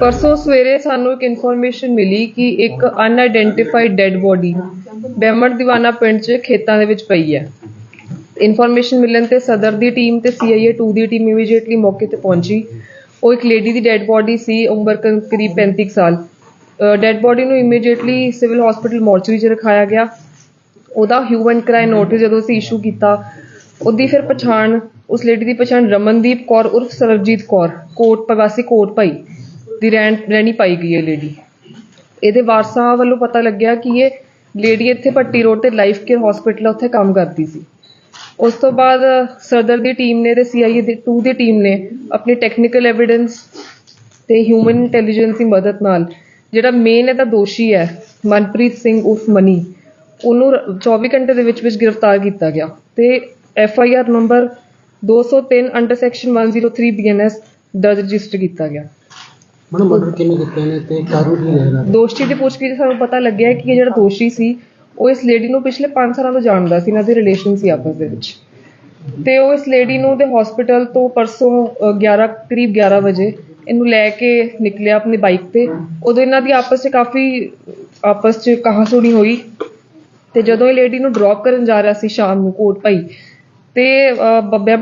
ਪਰਸੋਂ ਸਵੇਰੇ ਸਾਨੂੰ ਇੱਕ ਇਨਫੋਰਮੇਸ਼ਨ ਮਿਲੀ ਕਿ ਇੱਕ unidentified dead body Behman Diwana ਪਿੰਡ 'ਚ ਖੇਤਾਂ ਦੇ ਵਿੱਚ ਪਈ ਹੈ। ਇਨਫੋਰਮੇਸ਼ਨ ਮਿਲਣ ਤੇ ਸਦਰ ਦੀ ਟੀਮ ਤੇ ਸੀਆਈਏ 2 ਦੀ ਟੀਮ ਇਮੀਡੀਏਟਲੀ ਮੌਕੇ ਤੇ ਪਹੁੰਚੀ। ਉਹ ਇੱਕ ਲੇਡੀ ਦੀ ਡੈੱਡ ਬੋਡੀ ਸੀ, ਉਮਰ ਕਰੀਬ 35 ਕੁ ਸਾਲ। ਡੈੱਡ ਬੋਡੀ ਨੂੰ ਇਮੀਡੀਏਟਲੀ ਸਿਵਲ ਹਸਪੀਟਲ ਮੋਰਚਰੀ 'ਚ ਰਖਾਇਆ ਗਿਆ। ਉਹਦਾ ਹਿਊਮਨ ਕਰਾਈ ਨੋਟਿਸ ਜਦੋਂ ਅਸੀਂ ਇਸ਼ੂ ਕੀਤਾ, ਉਹਦੀ ਫਿਰ ਪਛਾਣ, ਉਸ ਲੇਡੀ ਦੀ ਪਛਾਣ ਰਮਨਦੀਪ ਕੌਰ ਉਰਫ ਸਰਬਜੀਤ ਕੌਰ, ਕੋਟ ਪ੍ਰਵਾਸੀ ਕੋਟ ਭਾਈ। ਦੀ ਰਹਿਣ, ਰਹਿਣੀ ਪਾਈ ਗਈ ਹੈ ਲੇਡੀ ਇਹਦੇ ਵਾਰਸਾਂ ਵੱਲੋਂ ਪਤਾ ਲੱਗਿਆ ਕਿ ਇਹ ਲੇਡੀ ਇੱਥੇ ਪੱਟੀ ਰੋਡ ਤੇ ਲਾਈਫ ਕੇਅਰ ਹਸਪੀਟਲ ਉੱਥੇ ਕੰਮ ਕਰਦੀ ਸੀ। ਉਸ ਤੋਂ ਬਾਅਦ ਸਰਦਰ ਦੀ ਟੀਮ ਨੇ ਤੇ ਸੀਆਈਏ ਦੀ 2 ਦੀ ਟੀਮ ਨੇ ਆਪਣੀ ਟੈਕਨੀਕਲ ਐਵੀਡੈਂਸ ਤੇ ਹਿਊਮਨ ਇੰਟੈਲੀਜੈਂਸ ਦੀ ਮਦਦ ਨਾਲ, ਜਿਹੜਾ ਮੇਨ ਇਹਦਾ ਦੋਸ਼ੀ ਹੈ, ਮਨਪ੍ਰੀਤ ਸਿੰਘ ਉਰਫ ਮਨੀ, ਉਹਨੂੰ ਰ- 24 ਘੰਟੇ ਦੇ ਵਿੱਚ ਵਿੱਚ ਗ੍ਰਿਫਤਾਰ ਕੀਤਾ ਗਿਆ। ਤੇ F I R number 203 under section 103 BNS ਦਰਜ ਰਜਿਸਟਰ ਕੀਤਾ ਗਿਆ। ਮਨ ਮਰਡਰ ਕਿਵੇਂ ਕੀਤੇ ਨੇ ਤੇ ਕਾਰਨ ਕੀ ਹੈ ਦੋਸ਼ੀ ਦੀ ਪੁੱਛਗਿੱਛ ਸਾਨੂੰ ਪਤਾ ਲੱਗਿਆ ਕਿ ਇਹ ਜਿਹੜਾ ਦੋਸ਼ੀ ਸੀ ਉਹ ਇਸ ਲੇਡੀ ਨੂੰ ਪਿਛਲੇ 5 ਸਾਲਾਂ ਤੋਂ ਜਾਣਦਾ ਸੀ ਇਹਨਾਂ ਦੇ ਰਿਲੇਸ਼ਨ ਸੀ ਆਪਸ ਦੇ ਵਿੱਚ। ਤੇ ਉਹ ਇਸ ਲੇਡੀ ਨੂੰ ਦੇ ਹਸਪੀਟਲ ਤੋਂ ਪਰਸੋਂ 11 ਕਰੀਬ 11 ਵਜੇ ਇਹਨੂੰ ਲੈ ਕੇ ਨਿਕਲਿਆ ਆਪਣੀ ਬਾਈਕ ਤੇ। ਉਦੋਂ ਇਹਨਾਂ ਦੀ ਆਪਸ 'ਚ ਕਾਫੀ ਆਪਸ 'ਚ ਕਹਾਸੁਣੀ ਹੋਈ। ਤੇ ਜਦੋਂ ਇਹ ਲੇਡੀ ਨੂੰ ਡ੍ਰੌਪ ਕਰਨ ਜਾ ਰਿਹਾ ਸੀ ਸ਼ਾਮ ਨੂੰ ਕੋਟ ਭਾਈ ਤੇ ਅ,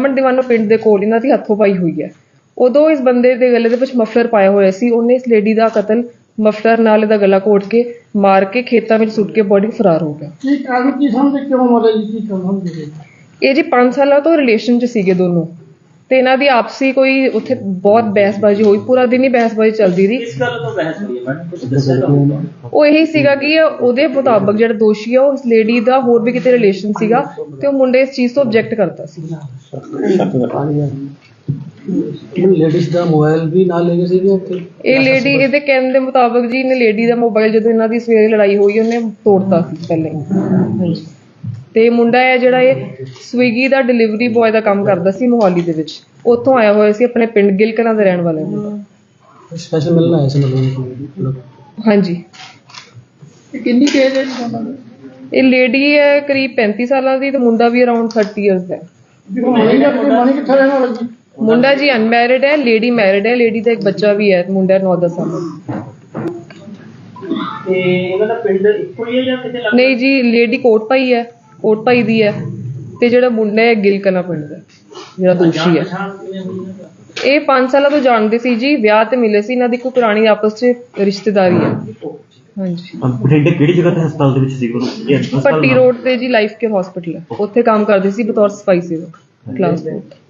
ਦੀਵਾਨੋ ਪਿੰਡ ਦੇ ਕੋਲ ਇਹਨਾਂ ਦੀ ਹੱਥੋਂ ਪਾਈ ਹੋਈ ਹੈ। ਉਦੋਂ ਇਸ ਬੰਦੇ ਦੇ ਗਲੇ ਦੇ ਵਿੱਚ ਮਫਲਰ ਪਾਇਆ ਹੋਇਆ ਸੀ। ਉਹਨੇ ਇਸ ਲੇਡੀ ਦਾ ਕਤਲ ਮਫਲਰ ਨਾਲ ਇਹਦਾ ਗਲਾ ਘੋਟ ਕੇ ਮਾਰ ਕੇ ਖੇਤਾਂ ਵਿੱਚ ਸੁੱਟ ਕੇ ਬੋਡੀ ਫਰਾਰ ਹੋ ਗਿਆ। ਕੀ ਕਾਰਨ ਕੀ ਸਮਝਦੇ ਕਿਉਂ ਮਰੇ ਜੀ? ਕੀ ਕਾਰਨ ਸਮਝਦੇ ਇਹ ਜੀ 5 ਸਾਲਾਂ ਤੋਂ ਰਿਲੇਸ਼ਨ 'ਚ ਸੀਗੇ ਦੋਨੋਂ। ਤੇ ਇਹਨਾਂ ਦੀ ਆਪਸੀ ਕੋਈ ਉੱਥੇ ਬਹੁਤ ਬਹਿਸਬਾਜ਼ੀ ਹੋਈ। ਪੂਰਾ ਦਿਨ ਹੀ ਬਹਿਸਬਾਜ਼ੀ ਚੱਲਦੀ ਰਹੀ। ਇਸ ਗੱਲ ਤੋਂ ਬਹਿਸ ਹੋਈ ਹੈ? ਮੈਡਮ ਕੁਝ ਉਹ ਇਹੀ ਸੀਗਾ ਕਿ ਉਹਦੇ ਮੁਤਾਬਕ ਜਿਹੜਾ ਦੋਸ਼ੀ ਆ ਉਹ ਇਸ ਲੇਡੀ ਦਾ ਹੋਰ ਵੀ ਕਿਤੇ ਰਿਲੇਸ਼ਨ ਸੀਗਾ ਤੇ ਉਹ ਮੁੰਡੇ ਇਸ ਚੀਜ਼ ਤੋਂ ਆਬਜੈਕਟ ਕਰਦਾ ਸੀ। ਲੇਡੀਜ਼ ਦਾ ਮੋਬਾਈਲ ਵੀ ਨਾਲ ਲੈ ਗਏ ਸੀਗੇ ਉੱਥੇ? ਇਹ ਲੇਡੀ ਇਹਦੇ ਕਹਿਣ ਦੇ ਮੁਤਾਬਕ ਜੀ ਇਹਨੇ ਲੇਡੀ ਦਾ ਮੋਬਾਈਲ ਜਦੋਂ ਇਹਨਾਂ ਦੀ ਸਵੇਰੇ ਲੜਾਈ ਹੋਈ ਉਹਨੇ ਤੋੜਤਾ ਸੀ ਪਹਿਲੇ। ਤੇ ਮੁੰਡਾ ਹੈ ਜਿਹੜਾ ਇਹ ਸਵੀਗੀ ਦਾ ਡਿਲੀਵਰੀ ਬॉय ਦਾ ਕੰਮ ਕਰਦਾ ਸੀ ਮੋਹਾਲੀ ਦੇ ਵਿੱਚ। ਉੱਥੋਂ ਆਇਆ ਹੋਇਆ ਸੀ ਆਪਣੇ ਪਿੰਡ ਗਿਲਕਰਾਂ ਦਾ ਰਹਿਣ ਵਾਲਾ। ਮੁੰਡਾ ਸਪੈਸ਼ਲ ਮਿਲਣ ਆਇਆ ਸੀ ਮਤਲਬ ਹਾਂਜੀ। ਕਿੰਨੀ ਕੇਜ ਹੈ ਇਹ ਲੇਡੀ ਹੈ ਕਰੀਬ 35 ਸਾਲਾਂ ਦੀ ਤੇ ਮੁੰਡਾ ਵੀ ਅਰਾਊਂਡ 30 ਇਅਰਸ ਹੈ। ਦਾ ਮਣੀ ਕਿੱਥੇ ਰਹਿਣ ਵਾਲਾ ਜੀ? ਮੁੰਡਾ ਜੀ ਅਨਮੈਰਿਡ ਹੈ ਲੇਡੀ ਮੈਰਿਡ ਹੈ ਲੇਡੀ ਦਾ ਇੱਕ ਬੱਚਾ ਵੀ ਹੈ ਮੁੰਡਾ 9-10 ਸਾਲ ਦਾ। ਤੇ ਇਹਨਾਂ ਦਾ ਪਿੰਡ ਇੱਕੋ ਹੀ ਹੈ ਜਾਂ ਕਿਤੇ ਲੱਗ ਨਹੀਂ ਜੀ ਲੇਡੀ ਕੋਟ ਪਾਈ ਹੈ ਕੋਟ ਪਾਈ ਦੀ ਹੈ ਤੇ ਜਿਹੜਾ ਮੁੰਡਾ ਹੈ ਗਿਲਕਨਾ ਪਿੰਡ ਦਾ ਜਿਹੜਾ ਦੋਸ਼ੀ ਹੈ? ਇਹ 5 ਸਾਲਾਂ ਤੋਂ ਜਾਣਦੇ ਸੀ ਜੀ ਵਿਆਹ ਤੇ ਮਿਲੇ ਸੀ ਇਹਨਾਂ ਦੀ ਕੋਈ ਪੁਰਾਣੀ ਆਪਸ 'ਚ ਰਿਸ਼ਤੇਦਾਰੀ ਹੈ। ਹਾਂਜੀ। ਬਠਿੰਡੇ ਕਿਹੜੀ ਜਗ੍ਹਾ ਤੇ ਹਸਪਤਾਲ ਦੇ ਵਿੱਚ ਸੀ ਉਹ? ਇਹ ਹਸਪਤਾਲ ਪੱਟੀ ਰੋਡ ਤੇ ਜੀ ਲਾਈਫ ਕੇਅਰ ਹਸਪੀਟਲ ਹੈ। ਉੱਥੇ ਕੰਮ ਕਰਦੇ ਸੀ ਬਤੌਰ ਸਫ਼ਾਈ ਸੇਵਕ ਕਲਾਸ 4